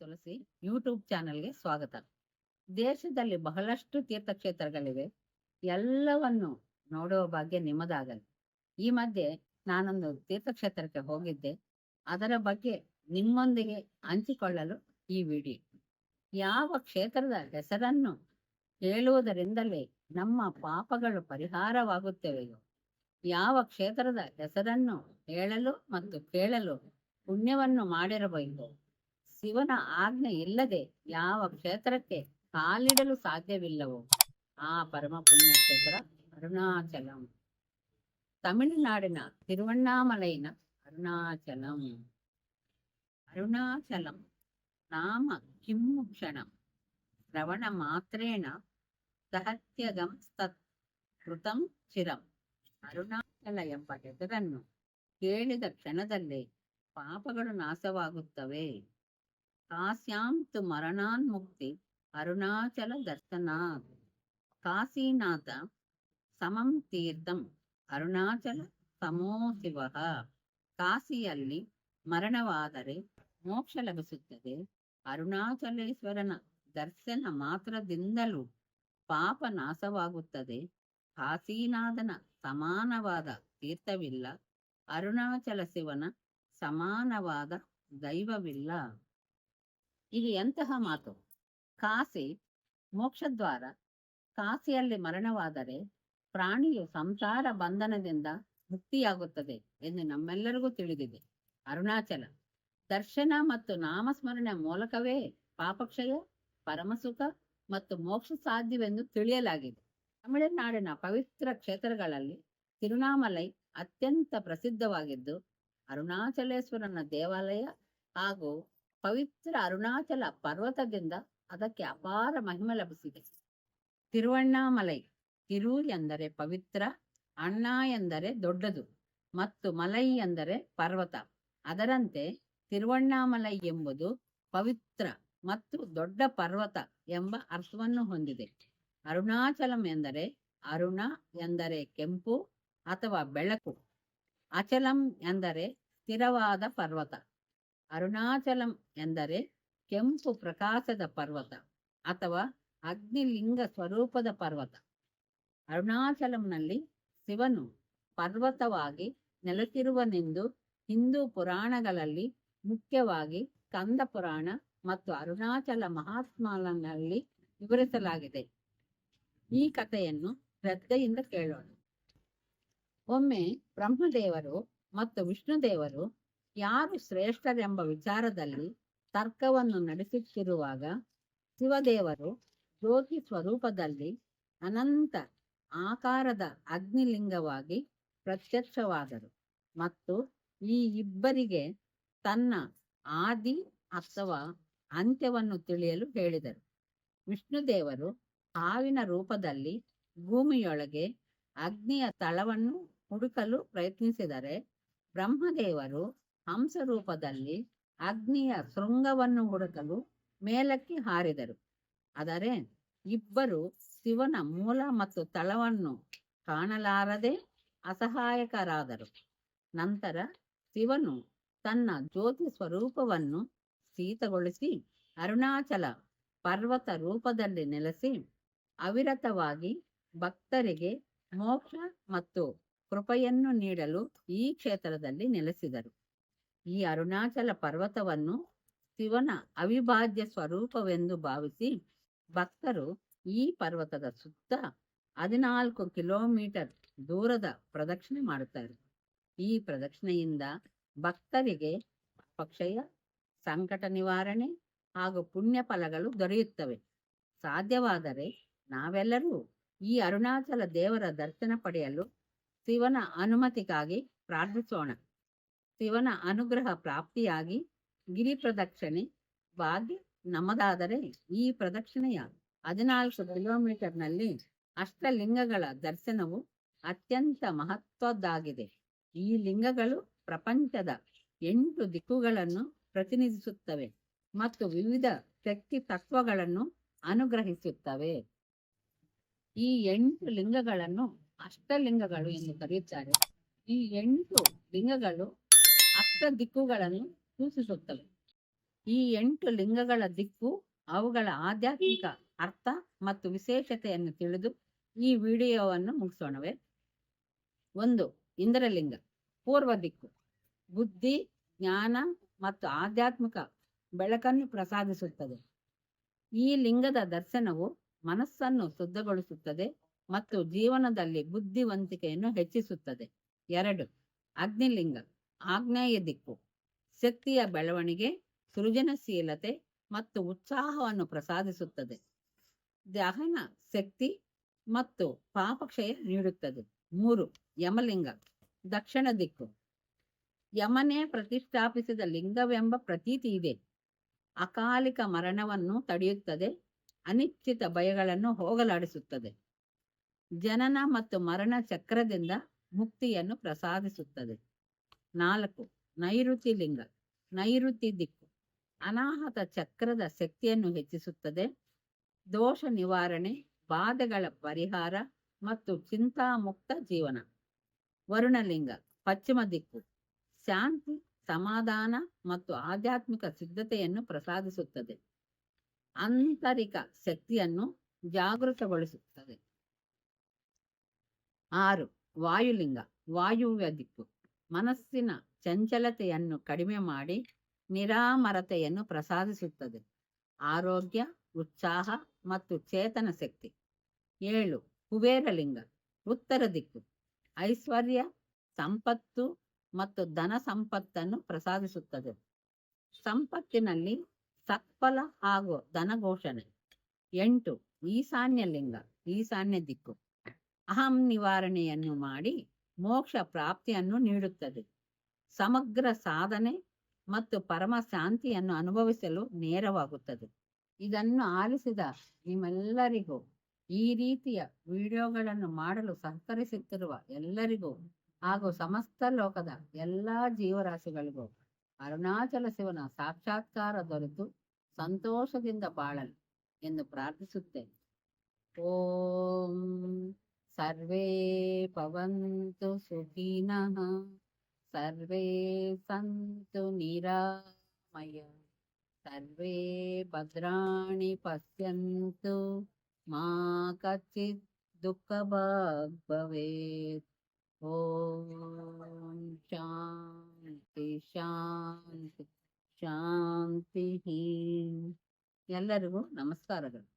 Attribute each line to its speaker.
Speaker 1: ತುಳಸಿ YouTube ಚಾನೆಲ್ಗೆ ಸ್ವಾಗತ. ದೇಶದಲ್ಲಿ ಬಹಳಷ್ಟು ತೀರ್ಥಕ್ಷೇತ್ರಗಳಿವೆ. ಎಲ್ಲವನ್ನು ನೋಡುವ ಭಾಗ್ಯ ನಿಮ್ಮದಾಗಲಿ. ಈ ಮಧ್ಯೆ ನಾನೊಂದು ತೀರ್ಥಕ್ಷೇತ್ರಕ್ಕೆ ಹೋಗಿದ್ದೆ. ಅದರ ಬಗ್ಗೆ ನಿಮ್ಮೊಂದಿಗೆ ಹಂಚಿಕೊಳ್ಳಲು ಈ ವಿಡಿಯೋ. ಯಾವ ಕ್ಷೇತ್ರದ ಹೆಸರನ್ನು ಹೇಳುವುದರಿಂದಲೇ ನಮ್ಮ ಪಾಪಗಳು ಪರಿಹಾರವಾಗುತ್ತವೆಯೋ. ಯಾವ ಕ್ಷೇತ್ರದ ಹೆಸರನ್ನು ಹೇಳಲು ಮತ್ತು ಕೇಳಲು ಪುಣ್ಯವನ್ನು ಮಾಡಿರಬೇಕು. ಶಿವನ ಆಜ್ಞೆ ಇಲ್ಲದೆ ಯಾವ ಕ್ಷೇತ್ರಕ್ಕೆ ಕಾಲಿಡಲು ಸಾಧ್ಯವಿಲ್ಲವೋ ಆ ಪರಮ ಪುಣ್ಯ ಕ್ಷೇತ್ರ ಅರುಣಾಚಲಂ ತಮಿಳುನಾಡಿನ ತಿರುವಣ್ಣಾಮಲೈನ ಅರುಣಾಚಲಂ ಅರುಣಾಚಲಂ ನಾಮ ಕಿಮ್ಮುಕ್ಷಣಂ ಶ್ರವಣ ಮಾತ್ರೇಣ ಸಹತ್ಯಗಂ ತತ್ ಕೃತಂ ಚಿರಂ ಅರುಣಾಚಲ ಎಂಬ ಹೆಸರನ್ನು ಕೇಳಿದ ಕ್ಷಣದಲ್ಲೇ ಪಾಪಗಳು ನಾಶವಾಗುತ್ತವೆ ಕಾಶ್ಯಾಂತು ಮರಣಾನ್ ಮುಕ್ತಿ ಅರುಣಾಚಲ ದರ್ಶನಾತ್ ಕಾಶೀನಾಥ ಸಮಂ ತೀರ್ಥಂ ಅರುಣಾಚಲ ಸಮೋ ಶಿವ. ಕಾಶಿಯಲ್ಲಿ ಮರಣವಾದರೆ ಮೋಕ್ಷ ಲಭಿಸುತ್ತದೆ. ಅರುಣಾಚಲೇಶ್ವರನ ದರ್ಶನ ಮಾತ್ರದಿಂದಲೂ ಪಾಪ ನಾಶವಾಗುತ್ತದೆ. ಕಾಶೀನಾಥನ ಸಮಾನವಾದ ತೀರ್ಥವಿಲ್ಲ. ಅರುಣಾಚಲ ಶಿವನ ಸಮಾನವಾದ ದೈವವಿಲ್ಲ. ಇದು ಎಂತಹ ಮಾತು? ಕಾಸಿ ಮೋಕ್ಷದ್ವಾರ. ಕಾಸಿಯಲ್ಲಿ ಮರಣವಾದರೆ ಪ್ರಾಣಿಯು ಸಂಸಾರ ಬಂಧನದಿಂದ ಮುಕ್ತಿಯಾಗುತ್ತದೆ ಎಂದು ನಮ್ಮೆಲ್ಲರಿಗೂ ತಿಳಿದಿದೆ. ಅರುಣಾಚಲ. ದರ್ಶನ ಮತ್ತು ನಾಮಸ್ಮರಣೆ ಮೂಲಕವೇ ಪಾಪಕ್ಷಯ, ಪರಮಸುಖ ಮತ್ತು ಮೋಕ್ಷ ಸಾಧ್ಯವೆಂದು ತಿಳಿಯಲಾಗಿದೆ. ತಮಿಳುನಾಡಿನ ಪವಿತ್ರ ಕ್ಷೇತ್ರಗಳಲ್ಲಿ ತಿರುನಾಮಲೈ ಅತ್ಯಂತ ಪ್ರಸಿದ್ಧವಾಗಿದ್ದು, ಅರುಣಾಚಲೇಶ್ವರನ ದೇವಾಲಯ ಹಾಗೂ ಪವಿತ್ರ ಅರುಣಾಚಲ ಪರ್ವತದಿಂದ ಅದಕ್ಕೆ ಅಪಾರ ಮಹಿಮೆ ಲಭಿಸಿದೆ. ತಿರುವಣ್ಣಾಮಲೈ ತಿರು ಎಂದರೆ ಪವಿತ್ರ, ಅಣ್ಣ ಎಂದರೆ ದೊಡ್ಡದು ಮತ್ತು ಮಲೈ ಎಂದರೆ ಪರ್ವತ. ಅದರಂತೆ ತಿರುವಣ್ಣಾಮಲೈ ಎಂಬುದು ಪವಿತ್ರ ಮತ್ತು ದೊಡ್ಡ ಪರ್ವತ ಎಂಬ ಅರ್ಥವನ್ನು ಹೊಂದಿದೆ. ಅರುಣಾಚಲಂ ಎಂದರೆ ಅರುಣ ಎಂದರೆ ಕೆಂಪು ಅಥವಾ ಬೆಳಕು. ಅಚಲಂ ಎಂದರೆ ಸ್ಥಿರವಾದ ಪರ್ವತ. ಅರುಣಾಚಲಂ ಎಂದರೆ ಕೆಂಪು ಪ್ರಕಾಶದ ಪರ್ವತ ಅಥವಾ ಅಗ್ನಿಲಿಂಗ ಸ್ವರೂಪದ ಪರ್ವತ. ಅರುಣಾಚಲಂನಲ್ಲಿ ಶಿವನು ಪರ್ವತವಾಗಿ ನೆಲೆಸಿರುವನೆಂದು ಹಿಂದೂ ಪುರಾಣಗಳಲ್ಲಿ ಮುಖ್ಯವಾಗಿ ಕಂದ ಪುರಾಣ ಮತ್ತು ಅರುಣಾಚಲ ಮಹಾತ್ಮನಲ್ಲಿ ವಿವರಿಸಲಾಗಿದೆ. ಈ ಕಥೆಯನ್ನು ಶ್ರದ್ಧೆಯಿಂದ ಕೇಳೋಣ. ಒಮ್ಮೆ ಬ್ರಹ್ಮದೇವರು ಮತ್ತು ವಿಷ್ಣುದೇವರು ಯಾರು ಶ್ರೇಷ್ಠರೆಂಬ ವಿಚಾರದಲ್ಲಿ ತರ್ಕವನ್ನು ನಡೆಸುತ್ತಿರುವಾಗ ಶಿವದೇವರು ಜ್ಯೋತಿ ಸ್ವರೂಪದಲ್ಲಿ ಅನಂತ ಆಕಾರದ ಅಗ್ನಿಲಿಂಗವಾಗಿ ಪ್ರತ್ಯಕ್ಷವಾದರು ಮತ್ತು ಈ ಇಬ್ಬರಿಗೆ ತನ್ನ ಆದಿ ಅಥವಾ ಅಂತ್ಯವನ್ನು ತಿಳಿಯಲು ಹೇಳಿದರು. ವಿಷ್ಣುದೇವರು ಹಾವಿನ ರೂಪದಲ್ಲಿ ಭೂಮಿಯೊಳಗೆ ಅಗ್ನಿಯ ತಳವನ್ನು ಹುಡುಕಲು ಪ್ರಯತ್ನಿಸಿದರೆ ಬ್ರಹ್ಮದೇವರು ಹಂಸ ರೂಪದಲ್ಲಿ ಅಗ್ನಿಯ ಶೃಂಗವನ್ನು ಹುಡುಕಲು ಮೇಲಕ್ಕೆ ಹಾರಿದರು. ಆದರೆ ಇಬ್ಬರು ಶಿವನ ಮೂಲ ಮತ್ತು ತಳವನ್ನು ಕಾಣಲಾರದೆ ಅಸಹಾಯಕರಾದರು. ನಂತರ ಶಿವನು ತನ್ನ ಜ್ಯೋತಿ ಸ್ವರೂಪವನ್ನು ಶೀತಗೊಳಿಸಿ ಅರುಣಾಚಲ ಪರ್ವತ ರೂಪದಲ್ಲಿ ನೆಲೆಸಿ ಅವಿರತವಾಗಿ ಭಕ್ತರಿಗೆ ಮೋಕ್ಷ ಮತ್ತು ಕೃಪೆಯನ್ನು ನೀಡಲು ಈ ಕ್ಷೇತ್ರದಲ್ಲಿ ನೆಲೆಸಿದರು. ಈ ಅರುಣಾಚಲ ಪರ್ವತವನ್ನು ಶಿವನ ಅವಿಭಾಜ್ಯ ಸ್ವರೂಪವೆಂದು ಭಾವಿಸಿ ಭಕ್ತರು ಈ ಪರ್ವತದ ಸುತ್ತ ಹದಿನಾಲ್ಕು ಕಿಲೋಮೀಟರ್ ದೂರದ ಪ್ರದಕ್ಷಿಣೆ ಮಾಡುತ್ತಾರೆ. ಈ ಪ್ರದಕ್ಷಿಣೆಯಿಂದ ಭಕ್ತರಿಗೆ ಪಕ್ಷಯ, ಸಂಕಟ ನಿವಾರಣೆ ಹಾಗೂ ಪುಣ್ಯ ಫಲಗಳು ದೊರೆಯುತ್ತವೆ. ಸಾಧ್ಯವಾದರೆ ನಾವೆಲ್ಲರೂ ಈ ಅರುಣಾಚಲ ದೇವರ ದರ್ಶನ ಪಡೆಯಲು ಶಿವನ ಅನುಮತಿಗಾಗಿ ಪ್ರಾರ್ಥಿಸೋಣ. ಶಿವನ ಅನುಗ್ರಹ ಪ್ರಾಪ್ತಿಯಾಗಿ ಗಿರಿ ಪ್ರದಕ್ಷಿಣೆ ಭಾಗ್ಯ ನಮ್ಮದಾದರೆ ಈ ಪ್ರದಕ್ಷಿಣೆಯ ಹದಿನಾಲ್ಕು ಕಿಲೋಮೀಟರ್ನಲ್ಲಿ ಅಷ್ಟಲಿಂಗಗಳ ದರ್ಶನವು ಅತ್ಯಂತ ಮಹತ್ವದ್ದಾಗಿದೆ. ಈ ಲಿಂಗಗಳು ಪ್ರಪಂಚದ ಎಂಟು ದಿಕ್ಕುಗಳನ್ನು ಪ್ರತಿನಿಧಿಸುತ್ತವೆ ಮತ್ತು ವಿವಿಧ ಶಕ್ತಿ ತತ್ವಗಳನ್ನು ಅನುಗ್ರಹಿಸುತ್ತವೆ. ಈ ಎಂಟು ಲಿಂಗಗಳನ್ನು ಅಷ್ಟಲಿಂಗಗಳು ಎಂದು ಕರೆಯುತ್ತಾರೆ. ಈ ಎಂಟು ಲಿಂಗಗಳು ಅಷ್ಟ ದಿಕ್ಕುಗಳನ್ನು ಸೂಚಿಸುತ್ತವೆ. ಈ ಎಂಟು ಲಿಂಗಗಳ ದಿಕ್ಕು ಅವುಗಳ ಆಧ್ಯಾತ್ಮಿಕ ಅರ್ಥ ಮತ್ತು ವಿಶೇಷತೆಯನ್ನು ತಿಳಿದು ಈ ವಿಡಿಯೋವನ್ನು ಮುಗಿಸೋಣವೇ. ಒಂದು, ಇಂದ್ರಲಿಂಗ, ಪೂರ್ವ ದಿಕ್ಕು. ಬುದ್ಧಿ, ಜ್ಞಾನ ಮತ್ತು ಆಧ್ಯಾತ್ಮಿಕ ಬೆಳಕನ್ನು ಪ್ರಸಾದಿಸುತ್ತದೆ. ಈ ಲಿಂಗದ ದರ್ಶನವು ಮನಸ್ಸನ್ನು ಶುದ್ಧಗೊಳಿಸುತ್ತದೆ ಮತ್ತು ಜೀವನದಲ್ಲಿ ಬುದ್ಧಿವಂತಿಕೆಯನ್ನು ಹೆಚ್ಚಿಸುತ್ತದೆ. ಎರಡು, ಅಗ್ನಿಲಿಂಗ. ಆಗ್ನೇಯ ದಿಕ್ಕು, ಶಕ್ತಿಯ ಬೆಳವಣಿಗೆ, ಸೃಜನಶೀಲತೆ ಮತ್ತು ಉತ್ಸಾಹವನ್ನು ಪ್ರಸಾದಿಸುತ್ತದೆ. ದಹನ ಶಕ್ತಿ ಮತ್ತು ಪಾಪಕ್ಷಯ ನೀಡುತ್ತದೆ. ಮೂರು, ಯಮಲಿಂಗ, ದಕ್ಷಿಣ ದಿಕ್ಕು. ಯಮನೇ ಪ್ರತಿಷ್ಠಾಪಿಸಿದ ಲಿಂಗವೆಂಬ ಪ್ರತೀತಿ ಇದೆ. ಅಕಾಲಿಕ ಮರಣವನ್ನು ತಡೆಯುತ್ತದೆ, ಅನಿಶ್ಚಿತ ಭಯಗಳನ್ನು ಹೋಗಲಾಡಿಸುತ್ತದೆ. ಜನನ ಮತ್ತು ಮರಣ ಚಕ್ರದಿಂದ ಮುಕ್ತಿಯನ್ನು ಪ್ರಸಾದಿಸುತ್ತದೆ. ನಾಲ್ಕು ನೈಋತಿ ಲಿಂಗ ನೈಋತಿ ದಿಕ್ಕು. ಅನಾಹತ ಚಕ್ರದ ಶಕ್ತಿಯನ್ನು ಹೆಚ್ಚಿಸುತ್ತದೆ. ದೋಷ ನಿವಾರಣೆ, ಬಾಧೆಗಳ ಪರಿಹಾರ ಮತ್ತು ಚಿಂತಾಮುಕ್ತ ಜೀವನ. ವರುಣಲಿಂಗ, ಪಶ್ಚಿಮ ದಿಕ್ಕು. ಶಾಂತಿ, ಸಮಾಧಾನ ಮತ್ತು ಆಧ್ಯಾತ್ಮಿಕ ಸಿದ್ಧತೆಯನ್ನು ಪ್ರಸಾದಿಸುತ್ತದೆ. ಆಂತರಿಕ ಶಕ್ತಿಯನ್ನು ಜಾಗೃತಗೊಳಿಸುತ್ತದೆ. ಆರು, ವಾಯುಲಿಂಗ, ವಾಯುವ್ಯ ದಿಕ್ಕು. ಮನಸ್ಸಿನ ಚಂಚಲತೆಯನ್ನು ಕಡಿಮೆ ಮಾಡಿ ನಿರಾಮರತೆಯನ್ನು ಪ್ರಸಾದಿಸುತ್ತದೆ. ಆರೋಗ್ಯ, ಉತ್ಸಾಹ ಮತ್ತು ಚೇತನ ಶಕ್ತಿ. ಏಳು, ಕುಬೇರಲಿಂಗ. ಉತ್ತರ ದಿಕ್ಕು. ಐಶ್ವರ್ಯ, ಸಂಪತ್ತು ಮತ್ತು ಧನ ಸಂಪತ್ತನ್ನು ಪ್ರಸಾದಿಸುತ್ತದೆ. ಸಂಪತ್ತಿನಲ್ಲಿ ಸತ್ಫಲ ಹಾಗೂ ಧನಘೋಷಣೆ ಎಂಟು, ಈಶಾನ್ಯ ಲಿಂಗ. ಈಶಾನ್ಯ ದಿಕ್ಕು. ಅಹಂ ನಿವಾರಣೆಯನ್ನು ಮಾಡಿ ಮೋಕ್ಷ ಪ್ರಾಪ್ತಿಯನ್ನು ನೀಡುತ್ತದೆ. ಸಮಗ್ರ ಸಾಧನೆ ಮತ್ತು ಪರಮ ಶಾಂತಿಯನ್ನು ಅನುಭವಿಸಲು ನೇರವಾಗುತ್ತದೆ. ಇದನ್ನು ಆಲಿಸಿದ ನಿಮ್ಮೆಲ್ಲರಿಗೂ ಈ ರೀತಿಯ ವಿಡಿಯೋಗಳನ್ನು ಮಾಡಲು ಸಹಕರಿಸುತ್ತಿರುವ ಎಲ್ಲರಿಗೂ ಹಾಗೂ ಸಮಸ್ತ ಲೋಕದ ಎಲ್ಲಾ ಜೀವರಾಶಿಗಳಿಗೂ ಅರುಣಾಚಲ ಶಿವನ ಸಾಕ್ಷಾತ್ಕಾರ ದೊರೆತು ಸಂತೋಷದಿಂದ ಬಾಳಲು ಎಂದು ಪ್ರಾರ್ಥಿಸುತ್ತೇನೆ. ಓಂ ಸರ್ವೇ ಪವಂತು ಸುಖಿನಃ ಸರ್ವೇ ಸಂತು ನಿರಾಮಯ ಸರ್ವೇ ಭದ್ರಾಣಿ ಪಶ್ಯಂತು ಮಾ ಕಚ್ಚಿತ್ ದುಃಖ ಭಾಗ್ ಭವೇತ್ ಓಂ ಶಾಂತಿ ಶಾಂತಿ ಶಾಂತಿ ಎಲ್ಲರಿಗೂ ನಮಸ್ಕಾರಗಳು